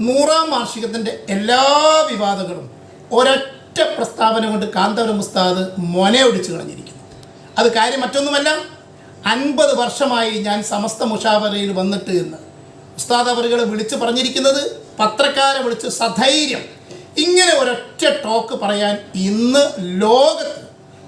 നൂറാം വാർഷികത്തിന്റെ എല്ലാ വിവാദങ്ങളും ഒരൊറ്റ പ്രസ്താവന കൊണ്ട് കാന്തപുരം ഉസ്താദ് മൊനയൊടിച്ച് കളഞ്ഞിരിക്കുന്നു. അത് കാര്യം മറ്റൊന്നുമല്ല അൻപത് വർഷമായി ഞാൻ സമസ്ത മുഷാവറയിൽ വന്നിട്ട് എന്ന് ഉസ്താദ് അവറുകൾ വിളിച്ച് പറഞ്ഞിരിക്കുന്നത് പത്രക്കാരെ വിളിച്ച് സധൈര്യം. ഇങ്ങനെ ഒരൊറ്റ ടോക്ക് പറയാൻ ഇന്ന് ലോകത്ത്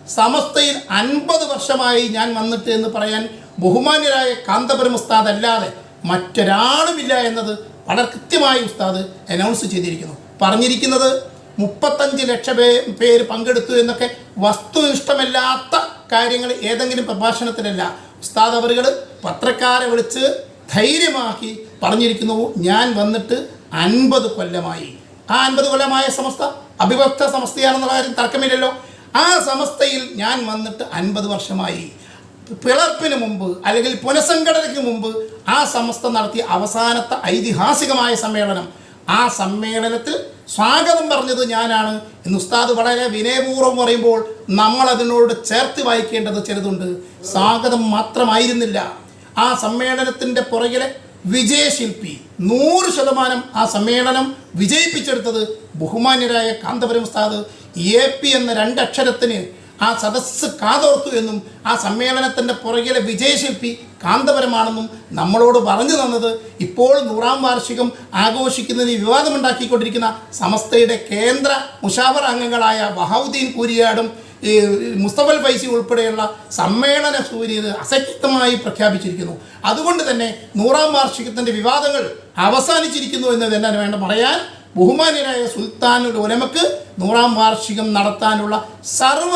സമസ്തയിൽ അൻപത് വർഷമായി ഞാൻ വന്നിട്ട് എന്ന് പറയാൻ ബഹുമാന്യരായ കാന്തപുരം ഉസ്താദ് അല്ലാതെ മറ്റൊരാളുമില്ല എന്നത് വളരെ കൃത്യമായി ഉസ്താദ് അനൗൺസ് ചെയ്തിരിക്കുന്നു. പറഞ്ഞിരിക്കുന്നത് മുപ്പത്തഞ്ച് ലക്ഷം പേ പേര് പങ്കെടുത്തു എന്നൊക്കെ വസ്തുനിഷ്ഠമല്ലാത്ത കാര്യങ്ങൾ ഏതെങ്കിലും പ്രഭാഷണത്തിലല്ല. ഉസ്താദ് അവറുകൾ പത്രക്കാരെ വിളിച്ച് ധൈര്യമാക്കി പറഞ്ഞിരിക്കുന്നു ഞാൻ വന്നിട്ട് അൻപത് കൊല്ലമായി. ആ അൻപത് കൊല്ലമായ സമസ്ത അഭിഭക്ത സമസ്തയാണെന്നുള്ള കാര്യം തർക്കമില്ലല്ലോ. ആ സമസ്തയിൽ ഞാൻ വന്നിട്ട് അൻപത് വർഷമായി. പിളർപ്പിന് മുമ്പ് അല്ലെങ്കിൽ പുനഃസംഘടനയ്ക്ക് മുമ്പ് ആ സമസ്ത നടത്തിയ അവസാനത്തെ ഐതിഹാസികമായ സമ്മേളനം. ആ സമ്മേളനത്തിൽ സ്വാഗതം പറഞ്ഞത് ഞാനാണ് എന്ന് ഉസ്താദ് വളരെ വിനയപൂർവം പറയുമ്പോൾ നമ്മൾ അതിനോട് ചേർത്ത് വായിക്കേണ്ടത് ചിലതുണ്ട്. സ്വാഗതം മാത്രമായിരുന്നില്ല. ആ സമ്മേളനത്തിന്റെ പുറകിലെ വിജയശില്പി നൂറ് ശതമാനം ആ സമ്മേളനം വിജയിപ്പിച്ചെടുത്തത് ബഹുമാന്യരായ കാന്തപുരം ഉസ്താദ് എ പി എന്ന രണ്ടക്ഷരത്തിന് ആ സദസ്സ് കാതോർത്തു എന്നും ആ സമ്മേളനത്തിന്റെ പുറകിലെ വിജയശില്പി കാന്തപരമാണെന്നും നമ്മളോട് പറഞ്ഞു തന്നത്. ഇപ്പോൾ നൂറാം വാർഷികം ആഘോഷിക്കുന്നതിന് വിവാദമുണ്ടാക്കിക്കൊണ്ടിരിക്കുന്ന സമസ്തയുടെ കേന്ദ്ര മുഷാവർ അംഗങ്ങളായ ബഹാവുദ്ദീൻ കൂരിയാടും ഈ മുസ്തഫൽ ഫൈസി ഉൾപ്പെടെയുള്ള സമ്മേളന സൂര്യത് അസക്തമായി പ്രഖ്യാപിച്ചിരിക്കുന്നു. അതുകൊണ്ട് തന്നെ നൂറാം വാർഷികത്തിന്റെ വിവാദങ്ങൾ അവസാനിച്ചിരിക്കുന്നു എന്ന് തന്നെ വേണ്ട പറയാൻ ബഹുമാന്യരായ സുൽത്താനുൽ ഉലമക്ക് നൂറാം വാർഷികം നടത്താനുള്ള സർവ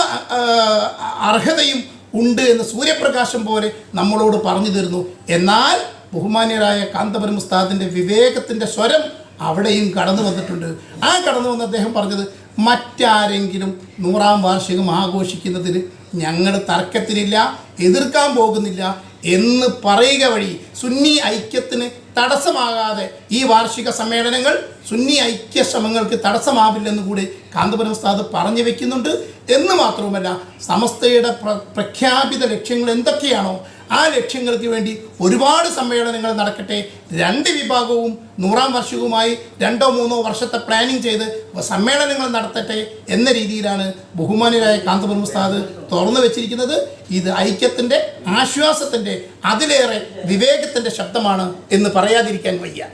അർഹതയും ഉണ്ട് എന്ന് സൂര്യപ്രകാശം പോലെ നമ്മളോട് പറഞ്ഞു തരുന്നു. എന്നാൽ ബഹുമാന്യരായ കാന്തപുരം ഉസ്താദിന്റെ വിവേകത്തിന്റെ സ്വരം അവിടെയും കടന്നു വന്നിട്ടുണ്ട്. ആ കടന്നു വന്ന് അദ്ദേഹം പറഞ്ഞത് മറ്റാരെങ്കിലും നൂറാം വാർഷികം ആഘോഷിക്കുന്നതിന് ഞങ്ങൾ തർക്കത്തിനില്ല എതിർക്കാൻ പോകുന്നില്ല എന്ന് പറയുക വഴി സുന്നി ഐക്യത്തിന് തടസ്സമാകാതെ ഈ വാർഷിക സമ്മേളനങ്ങൾ സുന്നി ഐക്യ ശ്രമങ്ങൾക്ക് തടസ്സമാവില്ലെന്ന് കൂടി കാന്തപുരം ഉസ്താദ് പറഞ്ഞു വെക്കുന്നുണ്ട്. എന്ന് മാത്രവുമല്ല സമസ്തയുടെ പ്ര- പ്രഖ്യാപിത ലക്ഷ്യങ്ങൾ എന്തൊക്കെയാണോ ആ ലക്ഷ്യങ്ങൾക്ക് വേണ്ടി ഒരുപാട് സമ്മേളനങ്ങൾ നടക്കട്ടെ. രണ്ട് വിഭാഗവും നൂറാം വർഷവുമായി രണ്ടോ മൂന്നോ വർഷത്തെ പ്ലാനിങ് ചെയ്ത് സമ്മേളനങ്ങൾ നടത്തട്ടെ എന്ന രീതിയിലാണ് ബഹുമാനരായ കാന്തപുരം ഉസ്താദ് തുറന്നു വെച്ചിരിക്കുന്നത്. ഇത് ഐക്യത്തിന്റെ ആശ്വാസത്തിന്റെ അതിലേറെ വിവേകത്തിന്റെ ശബ്ദമാണ് എന്ന് പറയാതിരിക്കാൻ വയ്യ.